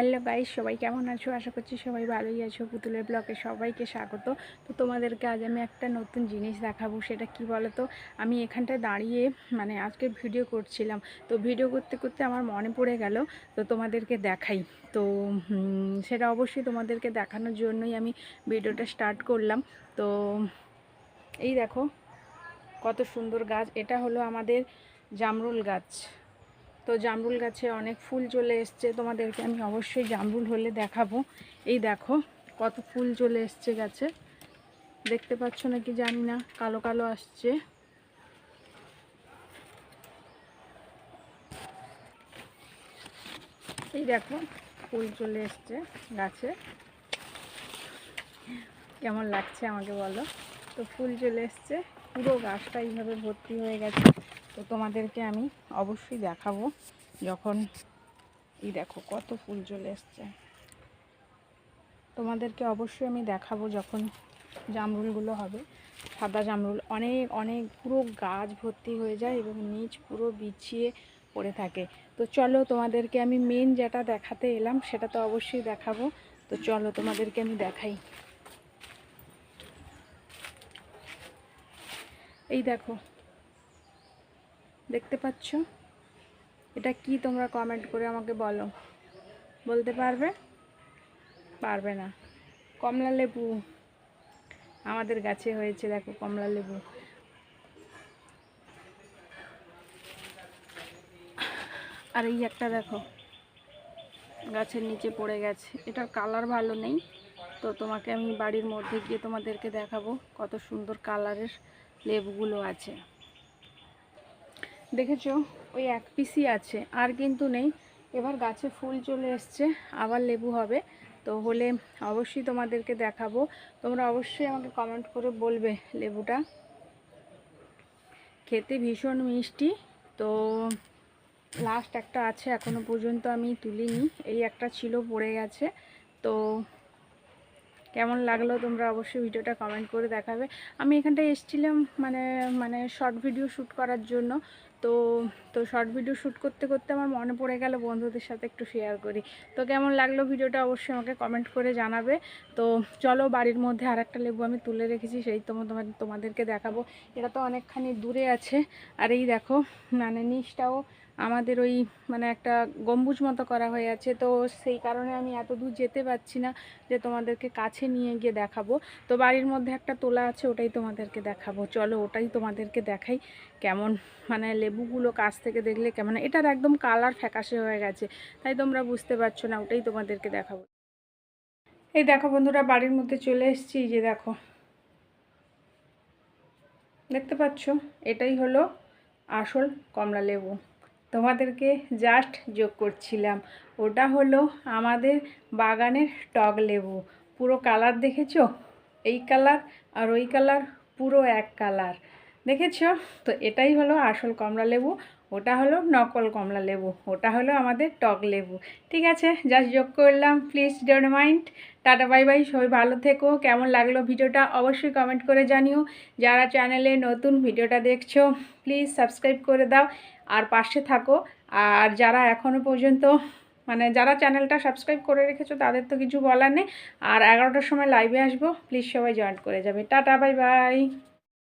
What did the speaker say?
Hello guys, সবাই কেমন আছো? আশা করছি সবাই ভালোই আছো। পুতুলের ব্লগে সবাইকে স্বাগত। তো তোমাদেরকে আজ আমি একটা নতুন জিনিস দেখাবো, সেটা কি বলো তো আমি এখানটায় দাঁড়িয়ে মানে আজকে ভিডিও করছিলাম। তো ভিডিও করতে করতে আমার মনে পড়ে গেল, তো তোমাদেরকে দেখাই। তো সেটা অবশ্যই তোমাদেরকে দেখানোর জন্যই আমি ভিডিওটা স্টার্ট করলাম। তো, এই দেখো, কত সুন্দর গাছ। এটা হলো আমাদের জামরুল গাছ। তো জামরুল গাছে অনেক ফুল চলে এসছে, তোমাদেরকে আমি অবশ্যই জামরুল হলে দেখাবো। এই দেখো, কত ফুল চলে এসছে গাছে। দেখতে পাচ্ছ নাকি জানি না, কালো কালো আসছে। এই দেখো, ফুল চলে এসছে গাছে। কেমন লাগছে আমাকে বলো? তো ফুল চলে এসছে, পুরো গাছটা এইভাবে ভর্তি হয়ে গেছে। তো তোমাদেরকে আমি অবশ্যই দেখাবো যখন, এই দেখো কত ফুল চলে এসছে। তোমাদেরকে অবশ্যই আমি দেখাবো যখন জামরুলগুলো হবে। সাদা জামরুল, অনেক অনেক, পুরো গাছ ভর্তি হয়ে যায় এবং নিচ পুরো বিছিয়ে পড়ে থাকে। তো চলো তোমাদেরকে আমি মেন যেটা দেখাতে এলাম সেটা তো অবশ্যই দেখাবো। তো চলো তোমাদেরকে আমি দেখাই। এই দেখো দেখতে পাচ্ছ? এটা কি তোমরা কমেন্ট করে আমাকে বলো। বলতে পারবে? পারবে না। কমলা লেবু। আমাদের গাছে হয়েছে, দেখো কমলা লেবু। আর এই একটা দেখো, গাছের নিচে পড়ে গেছে। এটার কালার ভালো নেই। তো তোমাকে আমি বাড়ির মধ্যে গিয়ে তোমাদেরকে দেখাবো কত সুন্দর কালারের লেবুগুলো আছে। দেখেছ? ওই এক পিসই আছে, আর কিন্তু নেই। এবার গাছে ফুল চলে এসছে, আবার লেবু হবে। তো হলে অবশ্যই তোমাদেরকে দেখাবো। তোমরা অবশ্যই আমাকে কমেন্ট করে বলবে লেবুটা। খেতে ভীষণ মিষ্টি। তো লাস্ট একটা আছে, এখনও পর্যন্ত আমি তুলিনি। এই একটা ছিল, পড়ে গেছে। তো কেমন লাগল তোমরা অবশ্যই ভিডিওটা কমেন্ট করে দেখাবে। আমি এখানটায় এসেছিলাম মানে মানে শর্ট ভিডিও শ্যুট করার জন্য। তো তো শর্ট ভিডিও শ্যুট করতে করতে আমার মনে পড়ে গেল বন্ধুদের সাথে একটু শেয়ার করি। তো কেমন লাগল ভিডিওটা অবশ্যই আমাকে কমেন্ট করে জানাবে। তো চলো বাড়ির মধ্যে আর একটা লেবু আমি তুলে রেখেছি, সেই তোমার তোমাদেরকে দেখাবো। এটা তো অনেকখানি দূরে আছে। আর এই দেখো মানে নিচটাও আমাদের ওই মানে একটা গম্বুজ মতো করা হয়ে আছে। তো সেই কারণে আমি এত দূর যেতে পারছি না যে তোমাদেরকে কাছে নিয়ে গিয়ে দেখাবো। তো বাড়ির মধ্যে একটা তোলা আছে, ওটাই তোমাদেরকে দেখাবো। চলো, ওটাই তোমাদেরকে দেখাই কেমন মানে লেবুগুলো কাছ থেকে দেখলে কেমন। এটার একদম কালার ফ্যাকাশে হয়ে গেছে, তাই তোমরা বুঝতে পারছ না, ওটাই তোমাদেরকে দেখাবো। এই দেখো বন্ধুরা, বাড়ির মধ্যে চলে এসেছি যে দেখো। দেখতে পাচ্ছ? এটাই হলো আসল কমলা লেবু। তোমাদেরকে জাস্ট যোগ করছিলাম। ওটা হলো আমাদের বাগানের টক লেবু। পুরো কালার দেখেছ? এই কালার আর ওই কালার পুরো এক কালার দেখেছ? তো এটাই হলো আসল কমলা লেবু ওটা হলো নকল কমলা লেবু, ওটা হলো আমাদের টক লেবু। ঠিক আছে জাস্ট যোগ করলাম please don't mind tata bye bye সবাই ভালো থেকো। কেমন লাগল ভিডিওটা অবশ্যই কমেন্ট করে জানিও। যারা চ্যানেলে নতুন ভিডিওটা দেখছ প্লিজ সাবস্ক্রাইব করে দাও আর পাশে থাকো। আর যারা এখনও পর্যন্ত মানে যারা চ্যানেলটা সাবস্ক্রাইব করে রেখেছো, তাদের তো কিছু বলার নেই। আর এগারোটার সময় লাইভে আসব প্লিজ সবাই জয়েন করে যাবে। Tata bye by